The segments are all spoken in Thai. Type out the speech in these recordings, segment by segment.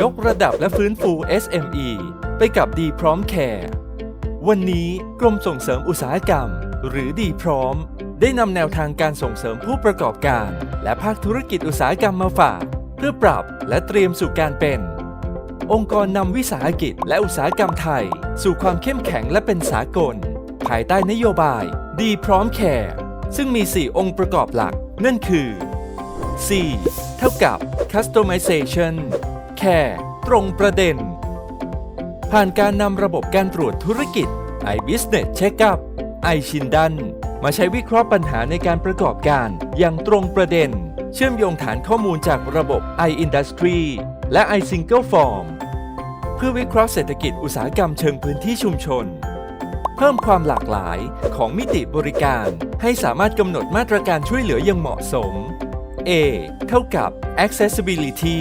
ยกระดับและฟื้นฟู SME ไปกับดีพร้อมแคร์วันนี้กรมส่งเสริมอุตสาหกรรม หรือดีพร้อม ได้นำแนวทางการส่งเสริมผู้ประกอบการ และภาคธุรกิจอุตสาหกรรมมาฝาก เพื่อปรับและเตรียมสู่การเป็น องค์กรนำวิสาหกิจและอุตสาหกรรมไทย สู่ความเข้มแข็งและเป็นสากล ภายใต้นโยบายดีพร้อมแคร์ซึ่งมี 4 องค์ประกอบหลัก นั่นคือ C เท่ากับ Customization Care ตรงประเด็น ผ่านการนำระบบการตรวจธุรกิจ iBusiness Checkup i s h i n d a n มาใช้วิเคราะห์ปัญหาในการประกอบการอย่างตรงประเด็น เชื่อมโยงฐานข้อมูลจากระบบ iIndustry และ iSingle Form เพื่อวิเคราะห์เศรษฐกิจอุตสาหกรรมเชิงพื้นที่ชุมชน เพิ่มความหลากหลายของมิติบริการ ให้สามารถกำหนดมาตรการช่วยเหลืออย่างเหมาะสม A เท่ากับ accessibility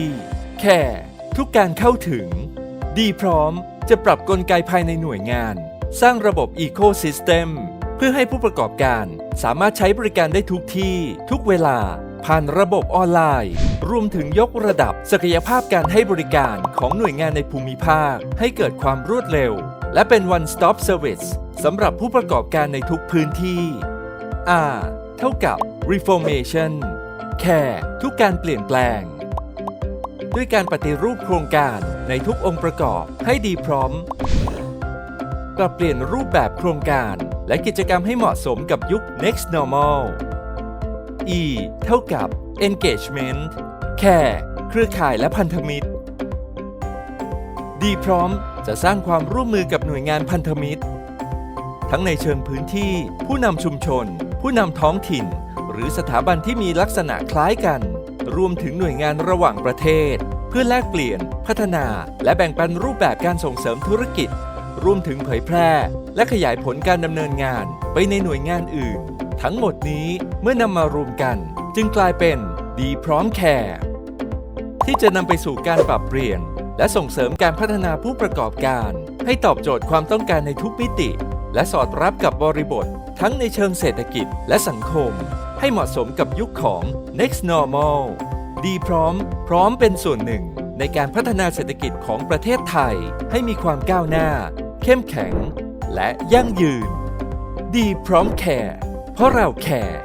care ทุกการเข้าถึง ดีพร้อมจะปรับกลไกภายในหน่วยงาน สร้างระบบ Ecosystem เพื่อให้ผู้ประกอบการสามารถใช้บริการได้ทุกที่ ทุกเวลา ผ่านระบบออนไลน์ รวมถึงยกระดับศักยภาพการให้บริการของหน่วยงานในภูมิภาค ให้เกิดความรวดเร็ว และเป็น one stop service สำหรับผู้ประกอบการในทุกพื้นที่ R เท่ากับ reformation care ทุกการเปลี่ยนแปลง ด้วยการปฏิรูปโครงการในทุกองค์ประกอบให้ดีพร้อม ปรับเปลี่ยนรูปแบบโครงการ และกิจกรรมให้เหมาะสมกับยุค next normal E เท่ากับ engagement care เครือข่ายและพันธมิตรดีพร้อมจะสร้างความร่วมมือกับหน่วยงานพันธมิตร ทั้งในเชิงพื้นที่ ผู้นำชุมชน ผู้นำท้องถิ่น หรือสถาบันที่มีลักษณะคล้ายกัน รวมถึงหน่วยงานระหว่างประเทศ เพื่อแลกเปลี่ยน พัฒนา และแบ่งปันรูปแบบการส่งเสริมธุรกิจ รวมถึงเผยแพร่ และขยายผลการดำเนินงานไปในหน่วยงานอื่น ทั้งหมดนี้เมื่อนำมารวมกัน จึงกลายเป็นดีพร้อมแคร์ที่จะนำไปสู่การปรับเปลี่ยน และส่งเสริมการพัฒนาผู้ประกอบการ ให้ตอบโจทย์ความต้องการในทุกมิติ และสอดรับกับบริบท ทั้งในเชิงเศรษฐกิจและสังคม ให้เหมาะสมกับยุคของ next normal ดีพร้อม พร้อมเป็นส่วนหนึ่ง ในการพัฒนาเศรษฐกิจของประเทศไทย ให้มีความก้าวหน้า เข้มแข็ง และยั่งยืน ดีพร้อมแคร์เพราะเราแคร์